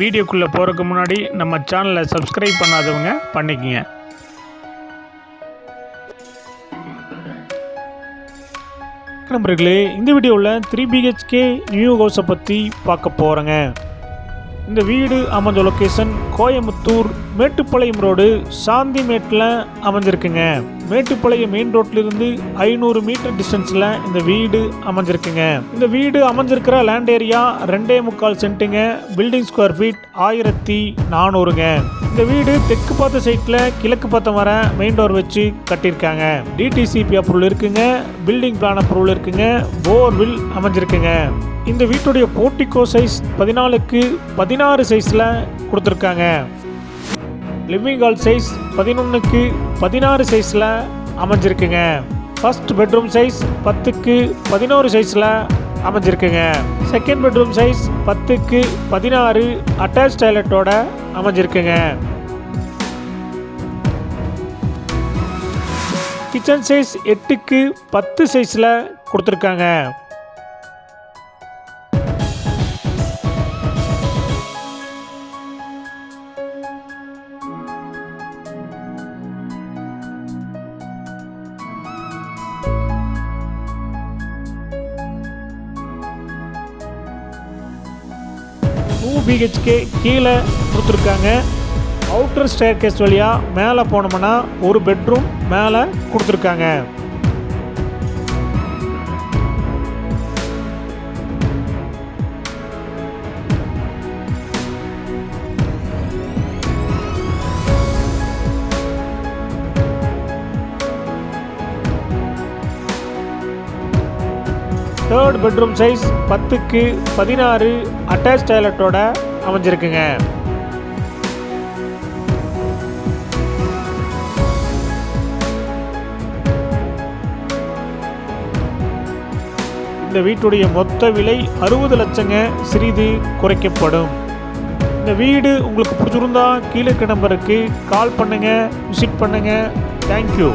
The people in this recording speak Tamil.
வீடியோக்குள்ளே போகிறதுக்கு முன்னாடி நம்ம சேனலை சப்ஸ்கிரைப் பண்ணாதவங்க பண்ணிக்கங்க. நண்பர்களே இந்த வீடியோவில் த்ரீ பிஹெச்கே நியூ ஹவுஸை பற்றி பார்க்க போகிறேங்க இந்த வீடு அமைஞ்ச லொக்கேஷன் கோயம்புத்தூர் மேட்டுப்பாளையம் ரோடு சாந்திமேட்டில் அமைஞ்சிருக்குங்க. மேட்டுப்பாளையம் மெயின் ரோட்லேருந்து ஐநூறு மீட்டர் டிஸ்டன்ஸில் இந்த வீடு அமைஞ்சிருக்குங்க. இந்த வீடு அமைஞ்சிருக்கிற லேண்ட் ஏரியா ரெண்டே முக்கால் சென்ட்டுங்க. பில்டிங் ஸ்கொயர் ஃபீட் ஆயிரத்தி நானூறுங்க. இந்த வீடு தெற்கு பார்த்த சைட்டில் கிழக்கு பார்த்த வர மெயின் டோர் வச்சு கட்டியிருக்காங்க. டிடிசிபி அப்ரூவல் இருக்குங்க. பில்டிங் பிளான் அப்ரூவல் இருக்குங்க. போர்வில் அமைஞ்சிருக்குங்க. இந்த வீட்டுடைய போர்ட்டிகோ சைஸ் பதினாலுக்கு பதினாறு சைஸில் கொடுத்துருக்காங்க. லிவிங் ஹால் சைஸ் பதினொன்றுக்கு பதினாறு சைஸில் அமைஞ்சிருக்குங்க. ஃபர்ஸ்ட் பெட்ரூம் சைஸ் பத்துக்கு பதினோரு சைஸில் அமைஞ்சிருக்குங்க. செகண்ட் பெட்ரூம் சைஸ் பத்துக்கு பதினாறு அட்டாச் டாய்லெட்டோட அமைஞ்சிருக்குங்க. கிச்சன் சைஸ் எட்டுக்கு பத்து சைஸில் கொடுத்துருக்காங்க. டூ பிஹெச்கே கீழே கொடுத்துருக்காங்க. அவுட்டர் ஸ்டேர்கேஸ் வழியாக மேலே போனோம்னா ஒரு பெட்ரூம் மேலே கொடுத்துருக்காங்க. தேர்ட் பெட்ரூம் சைஸ் பத்துக்கு பதினாறு அட்டாச் டாய்லெட்டோட அமைஞ்சிருக்குங்க. இந்த வீட்டுடைய மொத்த விலை அறுபது லட்சங்க. சிறிது குறைக்கப்படும். இந்த வீடு உங்களுக்கு பிடிச்சிருந்தா கீழே இருக்க நம்பருக்கு கால் பண்ணுங்க விசிட் பண்ணுங்க. தேங்க்யூ